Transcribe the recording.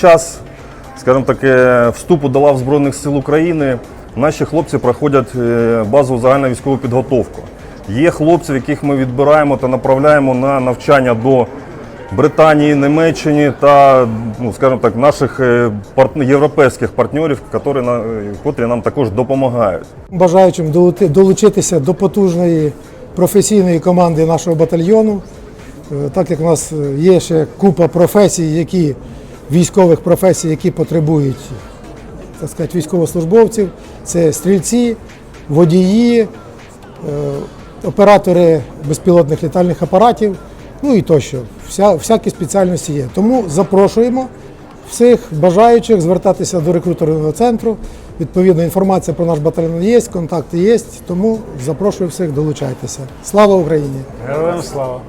час, скажімо так, е, вступу до лав Збройних сил України наші хлопці проходять е, базову загальну військову підготовку. Є хлопці, яких ми відбираємо та направляємо на навчання до Британії, Німеччини та, ну, скажімо так, наших е, європейських партнерів, котрі, на- котрі нам також допомагають. бажаючим долучитися до потужної професійної команди нашого батальйону. Е, Так як у нас є ще купа професій, які військових професій, які потребують так сказати, військовослужбовців, це стрільці, водії, е, оператори безпілотних літальних апаратів, ну і тощо. Вся, всякі спеціальності є. Тому запрошуємо всіх бажаючих звертатися до рекрутерного центру. Відповідна інформація про наш батальйон є, контакти є, тому запрошую всіх долучайтеся. Слава Україні! Героям слава!